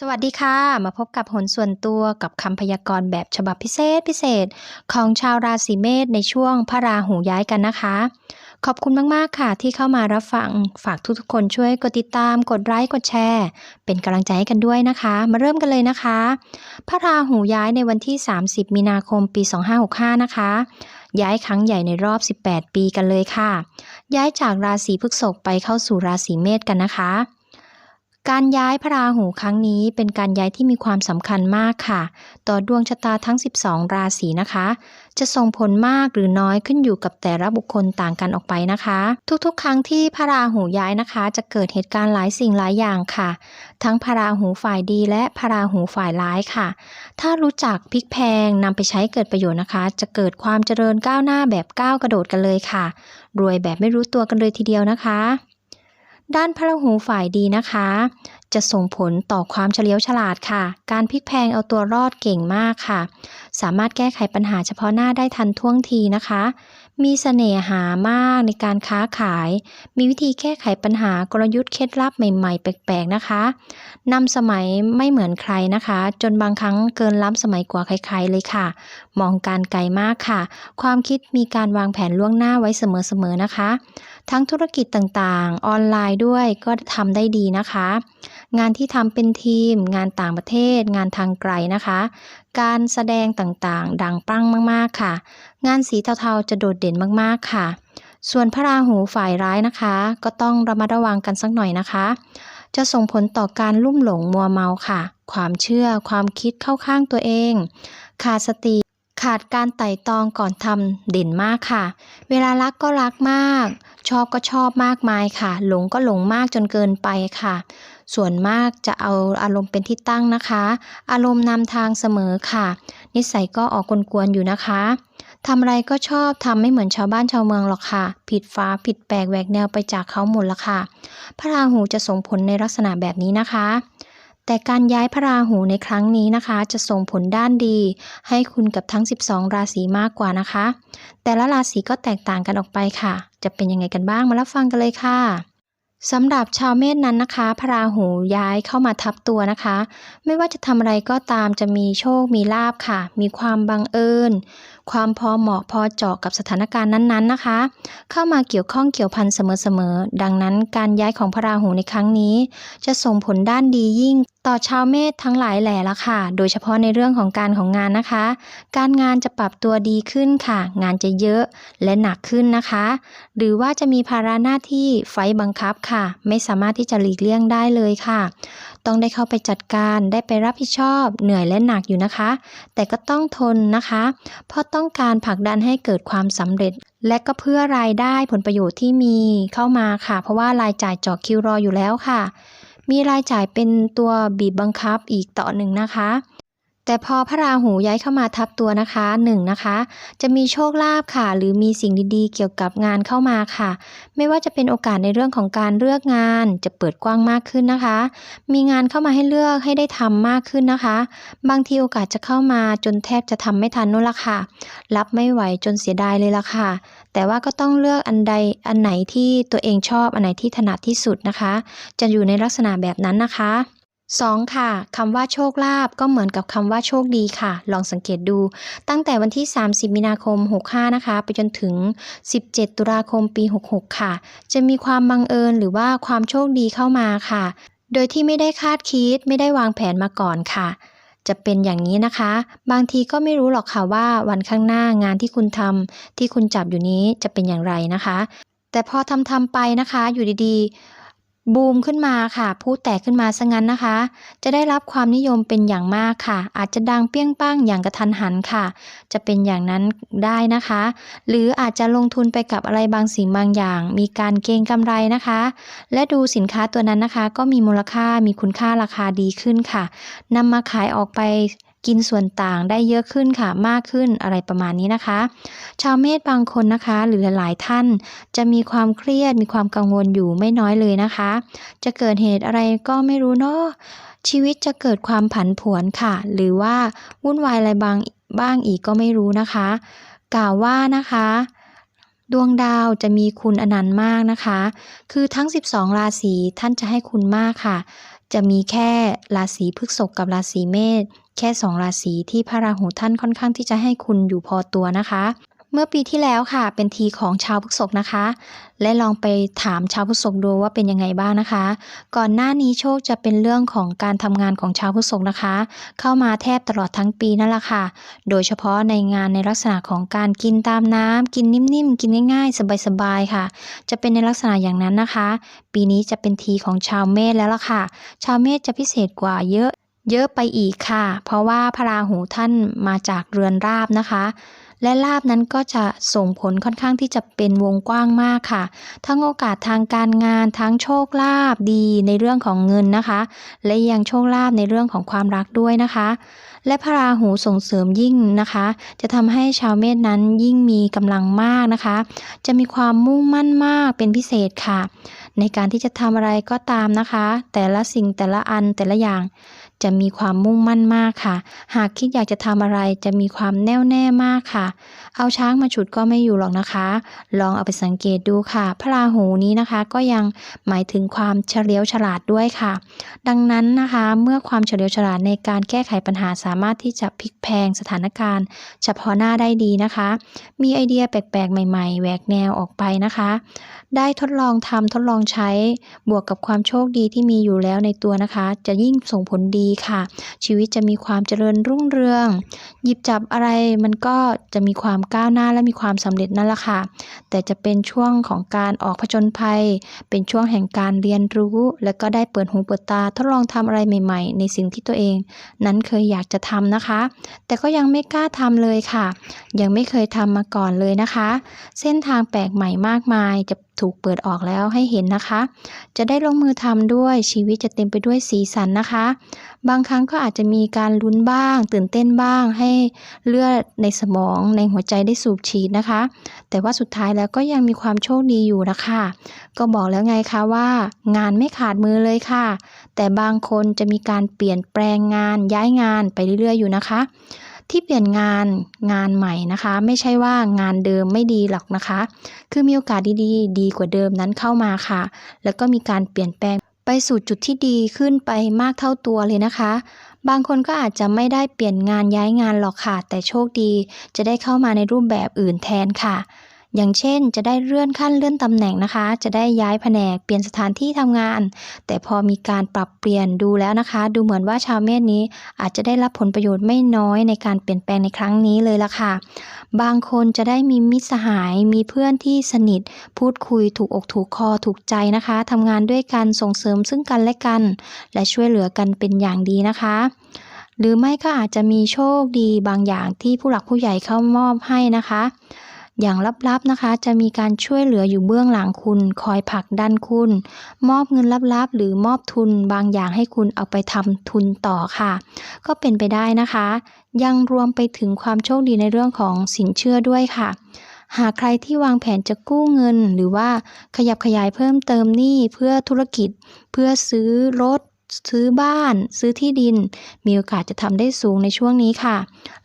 สวัสดีค่ะ มาพบกับหนส่วนตัวกับคำพยากรณ์แบบฉบับพิเศษพิเศษ ของชาวราศีเมษในช่วงพระราหูย้ายกันนะคะ ขอบคุณมากๆค่ะ ที่เข้ามารับฟังฝากทุกๆคนช่วยกดติดตาม กดไลค์กดแชร์ เป็นกำลังใจให้กันด้วยนะคะ มาเริ่มกันเลยนะคะ พระราหูย้ายในวันที่ 30 มีนาคมปี 2565 นะคะย้ายครั้งใหญ่ในรอบ 18 ปีกันเลยค่ะ ย้ายจากราศีพฤษภไปเข้าสู่ราศีเมษกันนะคะ การย้ายพระราหูครั้งนี้เป็นการย้ายที่มีความสำคัญมากค่ะ ต่อดวงชะตาทั้ง 12 ราศีนะคะ จะส่งผลมากหรือน้อยขึ้นอยู่กับแต่ละบุคคลต่างกันออกไปนะคะ ทุกๆ ครั้งที่พระราหูย้ายนะคะ จะเกิดเหตุการณ์หลายสิ่งหลายอย่างค่ะ ทั้งพระราหูฝ่ายดีและพระราหูฝ่ายร้ายค่ะ ถ้ารู้จักพลิกแพงนำไปใช้เกิดประโยชน์นะคะ จะเกิดความเจริญก้าวหน้าแบบก้าวกระโดดกันเลยค่ะ รวยแบบไม่รู้ตัวกันเลยทีเดียวนะคะ ด้านพระหูฝ่ายดีนะคะ จะส่งผลต่อความเฉลียวฉลาดค่ะ การพลิกแพงเอาตัวรอดเก่งมากค่ะ สามารถแก้ไขปัญหาเฉพาะหน้าได้ทันท่วงทีนะคะ มีเสน่หามากในการค้าขาย มีวิธีแก้ไขปัญหากลยุทธ์เคล็ดลับใหม่ๆ แปลกๆนะคะนำสมัยไม่เหมือนใครนะคะ จนบางครั้งเกินล้ำสมัยกว่าใครๆเลยค่ะ มองการไกลมากค่ะ ความคิดมีการวางแผนล่วงหน้าไว้เสมอๆนะคะ ทั้งธุรกิจต่างๆ ออนไลน์ด้วยก็ทำได้ดีนะคะ งานที่ทำเป็นทีม งานต่างประเทศ งานทางไกลนะคะ การแสดงต่างๆ ดังปั้งมากๆค่ะ งานสีเทาๆ จะโดดเด่นมากๆค่ะ ส่วนพระราหูฝ่ายร้ายนะคะ ก็ต้องระมัดระวังกันสักหน่อยนะคะ จะส่งผลต่อการลุ่มหลงมัวเมาค่ะ ความเชื่อความคิดเข้าข้างตัวเองขาดสติ ขาดการไต่ตองก่อนทำเด่นมากค่ะ เวลารักก็รักมาก ชอบก็ชอบมากมายค่ะ หลงก็หลงมากจนเกินไปค่ะ ส่วนมากจะเอาอารมณ์เป็นที่ตั้งนะคะ อารมณ์นำทางเสมอค่ะ นิสัยก็ออกกวนๆอยู่นะคะทำอะไรก็ชอบทำไม่เหมือนชาวบ้านชาวเมืองหรอกค่ะ ผิดฟ้าผิดแปลกแหวกแนวไปจากเขาหมดละค่ะ พระราหูจะส่งผลในลักษณะแบบนี้นะคะ แต่การย้ายพระราหูในครั้งนี้นะคะ จะส่งผลด้านดี ให้คุณกับทั้ง 12 ราศีมากกว่านะคะ แต่ละราศีก็แตกต่างกันออกไปค่ะ จะเป็นยังไงกันบ้างมารับฟังกันเลยค่ะสำหรับชาวเมษนั้นนะคะ พระราหูย้ายเข้ามาทับตัวนะคะ ไม่ว่าจะทำอะไรก็ตามจะมีโชคมีลาบค่ะ มีความบังเอิญ ความพอเหมาะพอเจาะกับสถานการณ์นั้นๆนะคะ เข้ามาเกี่ยวข้องเกี่ยวพันเสมอๆดังนั้นการย้ายของพระราหูในครั้งนี้ จะส่งผลด้านดียิ่ง ต่อชาวเมษทั้งหลายแหล่ละค่ะ โดยเฉพาะในเรื่องของการของงานนะคะ การงานจะปรับตัวดีขึ้นค่ะ งานจะเยอะและหนักขึ้นนะคะ หรือว่าจะมีภาระหน้าที่ไฟบังคับค่ะ ไม่สามารถที่จะหลีกเลี่ยงได้เลยค่ะ ต้องได้เข้าไปจัดการได้ไปรับผิดชอบ เหนื่อยและหนักอยู่นะคะ แต่ก็ต้องทนนะคะ เพราะต้องการผลักดันให้เกิดความสำเร็จและก็เพื่อรายได้ผลประโยชน์ที่มีเข้ามาค่ะ เพราะว่ารายจ่ายจาะคิวรออยู่แล้วค่ะ มีรายจ่ายเป็นตัวบีบบังคับอีกต่อหนึ่งนะคะ แต่พอพระราหูย้ายเข้ามาทับตัวนะคะหนึ่งนะคะ จะมีโชคลาภค่ะ หรือมีสิ่งดีๆ เกี่ยวกับงานเข้ามาค่ะ ไม่ว่าจะเป็นโอกาสในเรื่องของการเลือกงาน จะเปิดกว้างมากขึ้นนะคะ มีงานเข้ามาให้เลือกให้ได้ทำมากขึ้นนะคะ บางทีโอกาสจะเข้ามาจนแทบจะทำไม่ทันนู่นละค่ะ รับไม่ไหวจนเสียดายเลยละค่ะ แต่ว่าก็ต้องเลือกอันใดอันไหนที่ตัวเองชอบอันไหนที่ถนัดที่สุดนะคะ จะอยู่ในลักษณะแบบนั้นนะคะ 2. ค่ะคำว่าโชคลาภก็เหมือนกับคำว่าโชคดีค่ะ ลองสังเกตดู ตั้งแต่วันที่ 30 มีนาคม 65 นะคะ ไปจนถึง 17 ตุลาคมปี 66 ค่ะ จะมีความบังเอิญหรือว่าความโชคดีเข้ามาค่ะ โดยที่ไม่ได้คาดคิดไม่ได้วางแผนมาก่อนค่ะ จะเป็นอย่างนี้นะคะ บางทีก็ไม่รู้หรอกค่ะว่าวันข้างหน้างานที่คุณทำที่คุณจับอยู่นี้จะเป็นอย่างไรนะคะ แต่พอทำทำไปนะคะอยู่ดีๆ บูมขึ้นมาค่ะพูดแตกขึ้นมาซะงั้นนะคะ จะได้รับความนิยมเป็นอย่างมากค่ะ อาจจะดังเปี้ยงป้างอย่างกระทันหันค่ะ จะเป็นอย่างนั้นได้นะคะ หรืออาจจะลงทุนไปกับอะไรบางสิ่งบางอย่าง มีการเก็งกำไรนะคะ และดูสินค้าตัวนั้นนะคะ ก็มีมูลค่ามีคุณค่าราคาดีขึ้นค่ะนำมาขายออกไป กินส่วนต่างได้เยอะขึ้นค่ะมากขึ้นอะไรประมาณนี้นะคะ ชาวเมษบางคนนะคะ หรือหลายท่านจะมีความเครียดมีความกังวลอยู่ไม่น้อยเลยนะคะ จะเกิดเหตุอะไรก็ไม่รู้เนาะชีวิตจะเกิดความผันผวนค่ะ หรือว่าวุ่นวายอะไรบางบ้างอีกก็ไม่รู้นะคะ กล่าวว่านะคะดวงดาวจะมีคุณอนันต์มากนะคะ คือทั้ง 12 ราศีท่านจะให้คุณมากค่ะ จะมีแค่ราศีพฤษภกับราศีเมษ แค่สองราศีที่พระราหูท่านค่อนข้างที่จะให้คุณอยู่พอตัวนะคะ เมื่อปีที่แล้วค่ะ เป็นทีของชาวพฤษภนะคะ และลองไปถามชาวพฤษภดูว่าเป็นยังไงบ้างนะคะ ก่อนหน้านี้โชคจะเป็นเรื่องของการทำงานของชาวพฤษภนะคะ เข้ามาแทบตลอดทั้งปีนั่นแหละค่ะ โดยเฉพาะในงานในลักษณะของการกินตามน้ำกินนิ่มๆ กินง่ายๆ สบายๆค่ะ จะเป็นในลักษณะอย่างนั้นนะคะ ปีนี้จะเป็นทีของชาวเมษแล้วล่ะค่ะ ชาวเมษจะพิเศษกว่าเยอะ เยอะไปอีกค่ะ เพราะว่าพระราหูท่านมาจากเรือนราบนะคะ และลาบนั้นก็จะส่งผลค่อนข้างที่จะเป็นวงกว้างมากค่ะ ทั้งโอกาสทางการงานทั้งโชคลาภดีในเรื่องของเงินนะคะ และยังโชคลาภในเรื่องของความรักด้วยนะคะ และพระราหูส่งเสริมยิ่งนะคะ จะทำให้ชาวเมษนั้นยิ่งมีกำลังมากนะคะ จะมีความมุ่งมั่นมากเป็นพิเศษค่ะ ในการที่จะทำอะไรก็ตามนะคะ แต่ละสิ่งแต่ละอันแต่ละอย่าง จะมีความมุ่งมั่นมากค่ะ หากคิดอยากจะทำอะไรจะมีความแน่วแน่มากค่ะ เอาช้างมาฉุดก็ไม่อยู่หรอกนะคะ ลองเอาไปสังเกตดูค่ะ พระราหูนี้นะคะก็ยังหมายถึงความเฉลียวฉลาดด้วยค่ะ ดังนั้นนะคะเมื่อความเฉลียวฉลาดในการแก้ไขปัญหาสามารถที่จะพลิกแพงสถานการณ์ เฉพาะหน้าได้ดีนะคะ มีไอเดียแปลกๆ ใหม่ ๆ แหวกแนวออกไปนะคะ ได้ทดลองทำทดลองใช้บวกกับความโชคดีที่มีอยู่แล้วในตัวนะคะ จะยิ่งส่งผลดีค่ะ ชีวิตจะมีความเจริญรุ่งเรือง หยิบจับอะไรมันก็จะมีความก้าวหน้าและมีความสำเร็จนั่นแหละค่ะ แต่จะเป็นช่วงของการออกผจญภัย เป็นช่วงแห่งการเรียนรู้ และก็ได้เปิดหูเปิดตาทดลองทำอะไรใหม่ ๆ ในสิ่งที่ตัวเอง นั้นเคยอยากจะทำนะคะ แต่ก็ยังไม่กล้าทำเลยค่ะ ยังไม่เคยทำมาก่อนเลยนะคะ เส้นทางแปลกใหม่มากมายจะ ถูกเปิดออกแล้วให้เห็นนะคะ จะได้ลงมือทำด้วยชีวิตจะเต็มไปด้วยสีสันนะคะ บางครั้งก็อาจจะมีการลุ้นบ้าง ตื่นเต้นบ้าง ให้เลือดในสมองในหัวใจได้สูบฉีดนะคะ แต่ว่าสุดท้ายแล้วก็ยังมีความโชคดีอยู่นะคะ ก็บอกแล้วไงคะว่า งานไม่ขาดมือเลยค่ะ แต่บางคนจะมีการเปลี่ยนแปลงงานย้ายงานไปเรื่อยๆอยู่นะคะ ที่เปลี่ยนงานงานใหม่นะคะ ไม่ใช่ว่างานเดิมไม่ดีหรอกนะคะ คือมีโอกาสดีๆ ดีกว่าเดิมนั้นเข้ามาค่ะ แล้วก็มีการเปลี่ยนแปลงไปสู่จุดที่ดีขึ้นไปมากเท่าตัวเลยนะคะ บางคนก็อาจจะไม่ได้เปลี่ยนงานย้ายงานหรอกค่ะ แต่โชคดีจะได้เข้ามาในรูปแบบอื่นแทนค่ะ อย่างเช่น จะได้เลื่อนขั้นเลื่อนตำแหน่งนะคะ จะได้ย้ายแผนกเปลี่ยนสถานที่ทำงาน แต่พอมีการปรับเปลี่ยนดูแล้วนะคะ ดูเหมือนว่าชาวเมษนี้อาจจะได้รับผลประโยชน์ไม่น้อยในการเปลี่ยนแปลงในครั้งนี้เลยล่ะค่ะ บางคนจะได้มีมิตรสหาย มีเพื่อนที่สนิท พูดคุยถูกอกถูกคอถูกใจนะคะทำงานด้วยกันส่งเสริมซึ่งกันและกัน และช่วยเหลือกันเป็นอย่างดีนะคะหรือไม่ก็อาจจะมีโชคดีบางอย่างที่ผู้หลักผู้ใหญ่เข้ามอบให้นะคะ อย่างลับๆนะคะ จะมีการช่วยเหลืออยู่เบื้องหลังคุณ คอยผลักดันคุณ มอบเงินลับๆ หรือมอบทุนบางอย่างให้คุณเอาไปทำทุนต่อค่ะ ก็เป็นไปได้นะคะ ยังรวมไปถึงความโชคดีในเรื่องของสินเชื่อด้วยค่ะหากใครที่วางแผนจะกู้เงิน หรือว่าขยับขยายเพิ่มเติมหนี้เพื่อธุรกิจ เพื่อซื้อรถ ซื้อบ้าน ซื้อที่ดิน มีโอกาสจะทำได้สูงในช่วงนี้ค่ะ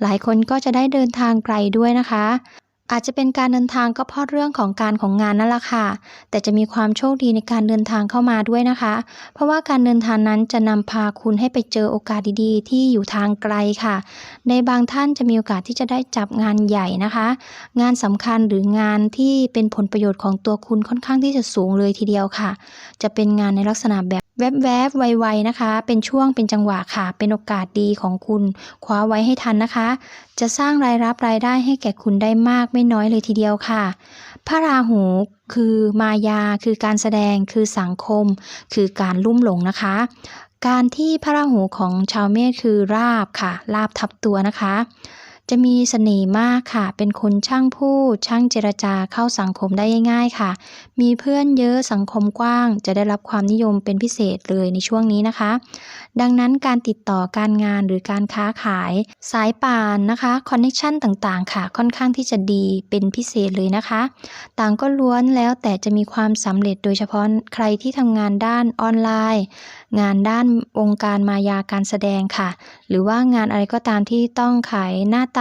หลายคนก็จะได้เดินทางไกลด้วยนะคะ อาจจะเป็นการเดินทางก็เพราะเรื่องของการของงานนั่นแหละค่ะ แต่จะมีความโชคดีในการเดินทางเข้ามาด้วยนะคะ เพราะว่าการเดินทางนั้นจะนำพาคุณให้ไปเจอโอกาสดีๆ ที่อยู่ทางไกลค่ะ ในบางท่านจะมีโอกาสที่จะได้จับงานใหญ่นะคะ งานสำคัญหรืองานที่เป็นผลประโยชน์ของตัวคุณค่อนข้างที่จะสูงเลยทีเดียวค่ะ จะเป็นงานในลักษณะแบบ แวบๆ ไวๆ นะคะ เป็นช่วง เป็นจังหวะค่ะ เป็นโอกาสดีของคุณ คว้าไว้ให้ทันนะคะ จะสร้างรายรับรายได้ให้แก่คุณได้มากไม่น้อยเลยทีเดียวค่ะ พระราหูคือมายา คือการแสดง คือสังคม คือการลุ่มหลงนะคะ การที่พระราหูของชาวเมษคือราบค่ะ ราบทับตัวนะคะ จะมีเสน่ห์มากค่ะ เป็นคนช่างพูด ช่างเจรจาเข้าสังคมได้ง่าย ๆค่ะ มีเพื่อนเยอะสังคมกว้าง จะได้รับความนิยมเป็นพิเศษเลยในช่วงนี้นะคะ ดังนั้นการติดต่อการงานหรือการค้าขาย สายป่านนะคะคอนเนคชันต่างๆ ค่ะ ค่อนข้างที่จะดีเป็นพิเศษเลยนะคะ ต่างก็ล้วนแล้วแต่จะมีความสำเร็จโดยเฉพาะใครที่ทำงานด้านออนไลน์ งานด้านวงการมายาการแสดงค่ะ หรือว่างานอะไรก็ตามที่ต้องขายหน้าตา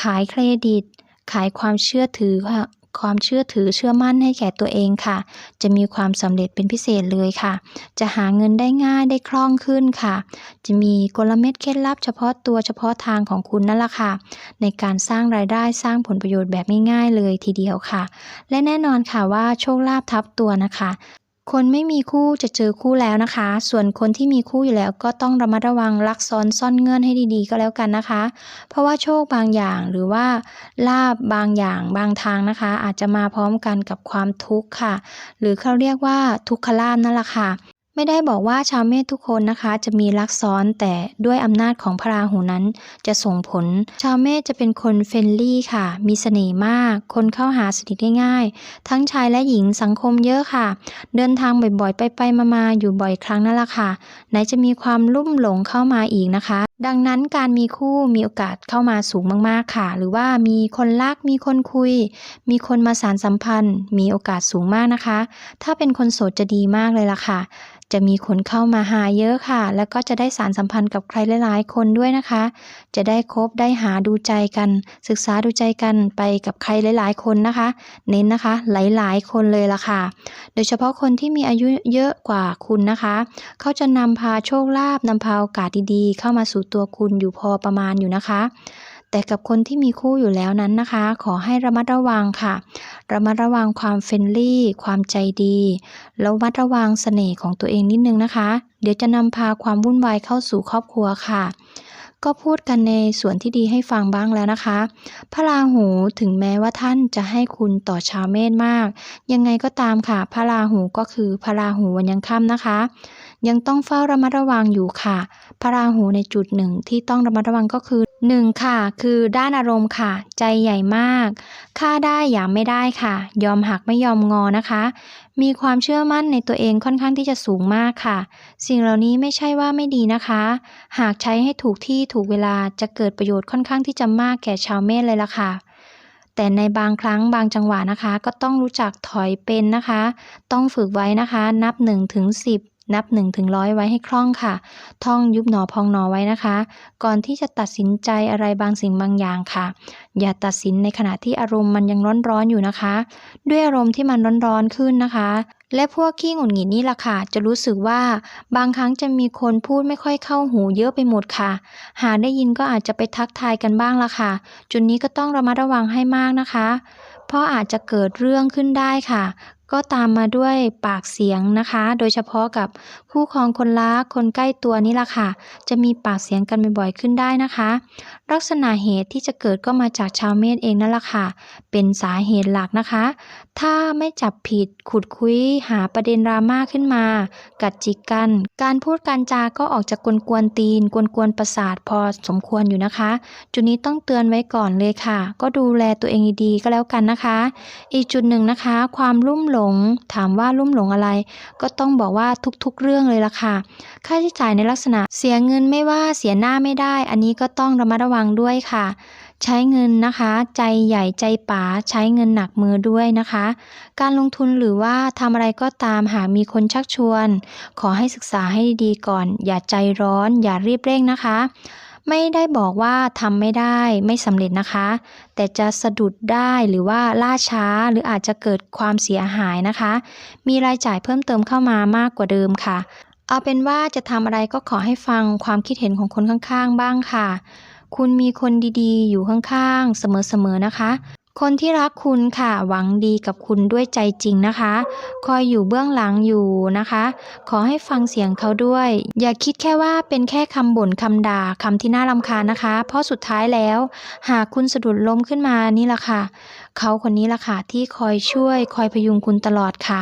ขายเครดิต ขายความเชื่อถือค่ะความเชื่อถือเชื่อมั่นให้แก่ตัวเองค่ะ จะมีความสำเร็จเป็นพิเศษเลยค่ะ จะหาเงินได้ง่ายได้คล่องขึ้นค่ะ จะมีกลเม็ดเคล็ดลับเฉพาะตัวเฉพาะทางของคุณนั่นแหละค่ะ ในการสร้างรายได้สร้างผลประโยชน์แบบง่ายๆเลยทีเดียวค่ะ และแน่นอนค่ะว่าโชคลาภทับตัวนะคะ คนไม่มีคู่จะเจอคู่แล้วนะคะ ส่วนคนที่มีคู่อยู่แล้วก็ต้องระมัดระวังลักซ้อนซ่อนเงื่อนให้ดีๆ ก็แล้วกันนะคะ เพราะว่าโชคบางอย่างหรือว่าลาบบางอย่างบางทางนะคะ อาจจะมาพร้อมกันกับความทุกข์ค่ะ หรือเขาเรียกว่าทุกขลาบนั่นแหละค่ะ ไม่ได้บอกว่าชาวเมษทุกคนนะคะจะมีลักซ้อนแต่ด้วยอำนาจของพระราหูนั้นจะส่งผล ชาวเมษจะเป็นคนเฟรนลี่ค่ะ มีเสน่ห์มาก คนเข้าหาสนิทได้ง่าย ทั้งชายและหญิงสังคมเยอะค่ะ เดินทางบ่อยๆ ไปไปๆมาๆ อยู่บ่อยครั้งนั่นแหละค่ะ ไหนจะมีความลุ่มหลงเข้ามาอีกนะคะ ดังนั้นการมีคู่มีโอกาสเข้ามาสูงมากๆค่ะ หรือว่ามีคนรักมีคนคุย มีคนมาสานสัมพันธ์ มีโอกาสสูงมากนะคะ ถ้าเป็นคนโสดจะดีมากเลยล่ะค่ะจะมีคนเข้ามาหาเยอะค่ะ แล้วก็จะได้สารสัมพันธ์กับใครหลายๆ คนด้วยนะคะ จะได้คบได้หาดูใจกัน ศึกษาดูใจกันไปกับใครหลายๆ คนนะคะ เน้นนะคะ หลายๆ คนเลยล่ะค่ะ โดยเฉพาะคนที่มีอายุเยอะกว่าคุณนะคะ เขาจะนำพาโชคลาภนำพาโอกาสดีๆ เข้ามาสู่ตัวคุณอยู่พอประมาณอยู่นะคะ แต่กับคนที่มีคู่อยู่แล้วนั้นนะคะ ขอให้ระมัดระวังค่ะ ระมัดระวังความเฟรนลี่ ความใจดีแล้วระมัดระวังเสน่ห์ของตัวเองนิดนึงนะคะ เดี๋ยวจะนำพาความวุ่นวายเข้าสู่ครอบครัวค่ะก็พูดกันในส่วนที่ดีให้ฟังบ้างแล้วนะคะ พระราหูถึงแม้ว่าท่านจะให้คุณต่อชาวเมษมาก ยังไงก็ตามค่ะ พระราหูก็คือพระราหูวันยังค่ำนะคะ ยังต้องเฝ้าระมัดระวังอยู่ค่ะ พระราหูในจุดหนึ่งที่ต้องระมัดระวังก็คือ 1. ค่ะ คือด้านอารมณ์ค่ะ ใจใหญ่มากฆ่าได้อย่างไม่ได้ค่ะ ยอมหักไม่ยอมงอนะคะ มีความเชื่อมั่นในตัวเองค่อนข้างที่จะสูงมากค่ะ สิ่งเหล่านี้ไม่ใช่ว่าไม่ดีนะคะ หากใช้ให้ถูกที่ถูกเวลาจะเกิดประโยชน์ค่อนข้างที่จะมากแก่ชาวเมษเลยล่ะค่ะ แต่ในบางครั้งบางจังหวะนะคะ ก็ต้องรู้จักถอยเป็นนะคะ ต้องฝึกไว้นะคะ นับ1ถึง10 นับ1ถึงร้อยไว้ให้คล่องค่ะ ท่องยุบหนอพองหนอไว้นะคะ ก่อนที่จะตัดสินใจอะไรบางสิ่งบางอย่างค่ะ อย่าตัดสินในขณะที่อารมณ์มันยังร้อนๆอยู่นะคะ ด้วยอารมณ์ที่มันร้อนๆขึ้นนะคะและพวกขี้หงุดหงิดนี่ล่ะค่ะ จะรู้สึกว่าบางครั้งจะมีคนพูดไม่ค่อยเข้าหูเยอะไปหมดค่ะ หาได้ยินก็อาจจะไปทักทายกันบ้างล่ะค่ะ จุดนี้ก็ต้องระมัดระวังให้มากนะคะ เพราะอาจจะเกิดเรื่องขึ้นได้ค่ะ ก็ตามมาด้วยปากเสียงนะคะ โดยเฉพาะกับคู่ครองคนรักคนใกล้ตัวนี่ล่ะค่ะ จะมีปากเสียงกันบ่อยๆขึ้นได้นะคะ ลักษณะเหตุที่จะเกิดก็มาจากชาวเมษเองนั่นแหละค่ะ เป็นสาเหตุหลักนะคะ ถ้าไม่จับผิดขุดคุยหาประเด็นดราม่าขึ้นมา กัดจิกกัน การพูดการจาก็ออกจากกวนกวนๆตีนกวนกวนๆประสาทพอสมควรอยู่นะคะ จุดนี้ต้องเตือนไว้ก่อนเลยค่ะ ก็ดูแลตัวเองดีๆก็แล้วกันนะคะ อีกจุดหนึ่งนะคะ ความลุ่มหลง ถามว่าลุ่มหลงอะไร ก็ต้องบอกว่าทุกๆเรื่องเลยล่ะค่ะ ค่าใช้จ่ายในลักษณะเสียเงินไม่ว่าเสียหน้าไม่ได้ อันนี้ก็ต้องระมัดระวังด้วยค่ะ ใช้เงินนะคะ ใจใหญ่ใจป๋าใช้เงินหนักมือด้วยนะคะ การลงทุนหรือว่าทำอะไรก็ตามหากมีคนชักชวน ขอให้ศึกษาให้ดีๆก่อน อย่าใจร้อน อย่ารีบเร่งนะคะ ไม่ได้บอกว่าทำไม่ได้ไม่สำเร็จนะคะ แต่จะสะดุดได้หรือว่าล่าช้าหรืออาจจะเกิดความเสียหายนะคะ มีรายจ่ายเพิ่มเติมเข้ามามากกว่าเดิมค่ะ เอาเป็นว่าจะทำอะไรก็ขอให้ฟังความคิดเห็นของคนข้างๆ บ้างค่ะ คุณมีคนดีๆ อยู่ข้างๆ เสมอๆนะคะ คนที่รักคุณค่ะ หวังดีกับคุณด้วยใจจริงนะคะ คอยอยู่เบื้องหลังอยู่นะคะ ขอให้ฟังเสียงเขาด้วย อย่าคิดแค่ว่าเป็นแค่คำบ่นคำด่าคำที่น่ารำคาญนะคะ เพราะสุดท้ายแล้ว หากคุณสะดุดล้มขึ้นมานี่แหละค่ะ เขาคนนี้ล่ะค่ะที่คอยช่วย คอยพยุงคุณตลอดค่ะ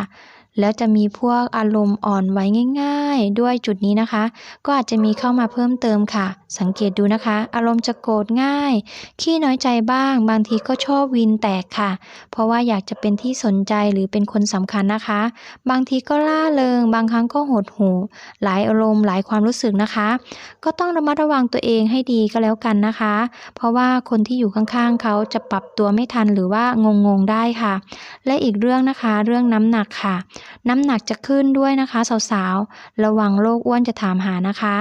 แล้วจะมีพวกอารมณ์อ่อนไหวง่าย ๆ ด้วยจุดนี้นะคะ ก็อาจจะมีเข้ามาเพิ่มเติมค่ะ สังเกตดูนะคะ อารมณ์จะโกรธง่าย ขี้น้อยใจบ้าง บางทีก็ชอบวินแตกค่ะ เพราะว่าอยากจะเป็นที่สนใจหรือเป็นคนสำคัญนะคะ บางทีก็ล่าเริง บางครั้งก็หดหู่หลายอารมณ์หลายความรู้สึกนะคะ ก็ต้องระมัดระวังตัวเองให้ดีก็แล้วกันนะคะ เพราะว่าคนที่อยู่ข้างๆเขาจะปรับตัวไม่ทันหรือว่างงๆได้ค่ะ และอีกเรื่องนะคะ เรื่องน้ำหนักค่ะน้ำหนักจะขึ้นด้วยนะคะสาวๆ ระวังโรคอ้วนจะถามหานะคะ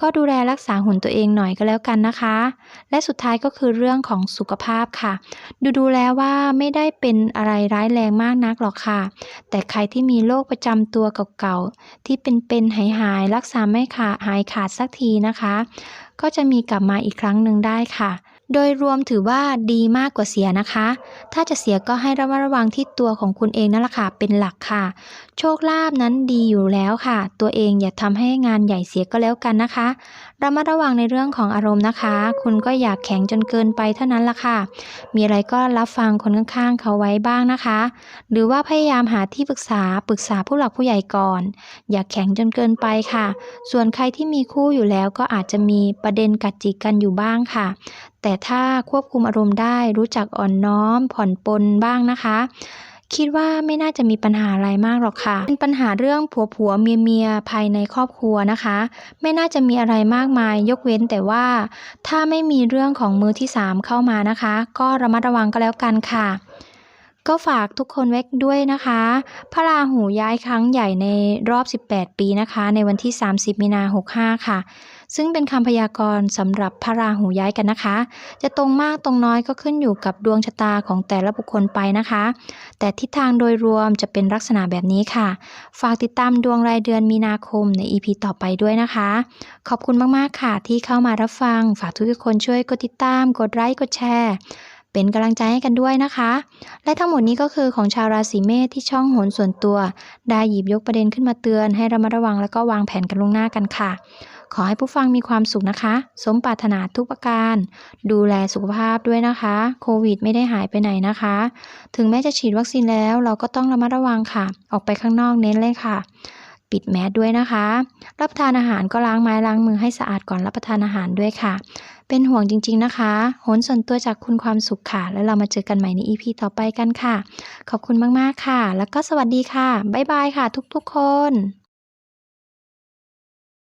ก็ดูแลรักษาหุ่นตัวเองหน่อยก็แล้วกันนะคะ และสุดท้ายก็คือเรื่องของสุขภาพค่ะ ดูดูแล้วว่าไม่ได้เป็นอะไรร้ายแรงมากนักหรอกค่ะ แต่ใครที่มีโรคประจำตัวเก่าๆ ที่เป็นๆหายหายๆรักษาไม่ขาดหายขาดสักทีนะคะ ก็จะมีกลับมาอีกครั้งหนึ่งได้ค่ะ โดยรวมถือว่าดีมากกว่าเสียนะคะ ถ้าจะเสียก็ให้ระมัดระวังที่ตัวของคุณเองนั่นแหละค่ะเป็นหลักค่ะ โชคลาภนั้นดีอยู่แล้วค่ะ ตัวเองอย่าทำให้งานใหญ่เสียก็แล้วกันนะคะ ระมัดระวังในเรื่องของอารมณ์นะคะ คุณก็อย่าแข็งจนเกินไปเท่านั้นละค่ะ มีอะไรก็รับฟังคนข้างๆ เขาไว้บ้างนะคะ หรือว่าพยายามหาที่ปรึกษาปรึกษาผู้หลักผู้ใหญ่ก่อน อย่าแข็งจนเกินไปค่ะ ส่วนใครที่มีคู่อยู่แล้วก็อาจจะมีประเด็นกัดจิกกันอยู่บ้างค่ะ แต่ถ้าควบคุมอารมณ์ได้รู้จักอ่อนน้อมผ่อนปลนบ้างนะคะ คิดว่าไม่น่าจะมีปัญหาอะไรมากหรอกค่ะ เป็นปัญหาเรื่องผัวผัวเมียเมียภายในครอบครัวนะคะ ไม่น่าจะมีอะไรมากมาย ยกเว้นแต่ว่า ถ้าไม่มีเรื่องของมือที่ 3 เข้ามานะคะ ก็ระมัดระวังก็แล้วกันค่ะ ก็ฝากทุกคนไว้ด้วยนะคะ พระราหูย้ายครั้งใหญ่ในรอบ 18 ปีนะคะ ในวันที่ 30 มีนา 65 ค่ะ ซึ่งเป็นคำพยากรณ์สำหรับพระราหูย้ายกันนะคะ จะตรงมากตรงน้อยก็ขึ้นอยู่กับดวงชะตาของแต่ละบุคคลไปนะคะ แต่ทิศทางโดยรวมจะเป็นลักษณะแบบนี้ค่ะ ฝากติดตามดวงรายเดือนมีนาคมใน EP ต่อไปด้วยนะคะ ขอบคุณมากๆค่ะที่เข้ามารับฟัง ฝากทุกคนช่วยกดติดตาม กดไลค์ กดแชร์ เป็นกำลังใจให้กันด้วยนะคะ และทั้งหมดนี้ก็คือของชาวราศีเมษที่ช่องโหนส่วนตัว ได้หยิบยกประเด็นขึ้นมาเตือนให้ระมัดระวังแล้วก็วางแผนกันล่วงหน้ากันค่ะ ขอให้ผู้ฟังมีความสุขนะคะ สมปรารถนาทุกประการ ดูแลสุขภาพด้วยนะคะ โควิดไม่ได้หายไปไหนนะคะ ถึงแม้จะฉีดวัคซีนแล้วเราก็ต้องระมัดระวังค่ะ ออกไปข้างนอกเน้นเลยค่ะปิดแมสด้วยนะคะ รับประทานอาหารก็ล้างไม้ล้างมือให้สะอาดก่อนรับประทานอาหารด้วยค่ะ เป็นห่วงจริง ๆ นะคะโหนส่วนตัวจากคุณความสุขค่ะ แล้วเรามาเจอกันใหม่ใน EP ต่อไปกันค่ะ ขอบคุณมาก ๆ ค่ะ แล้วก็สวัสดีค่ะ บ๊ายบายค่ะ ทุก ๆ คน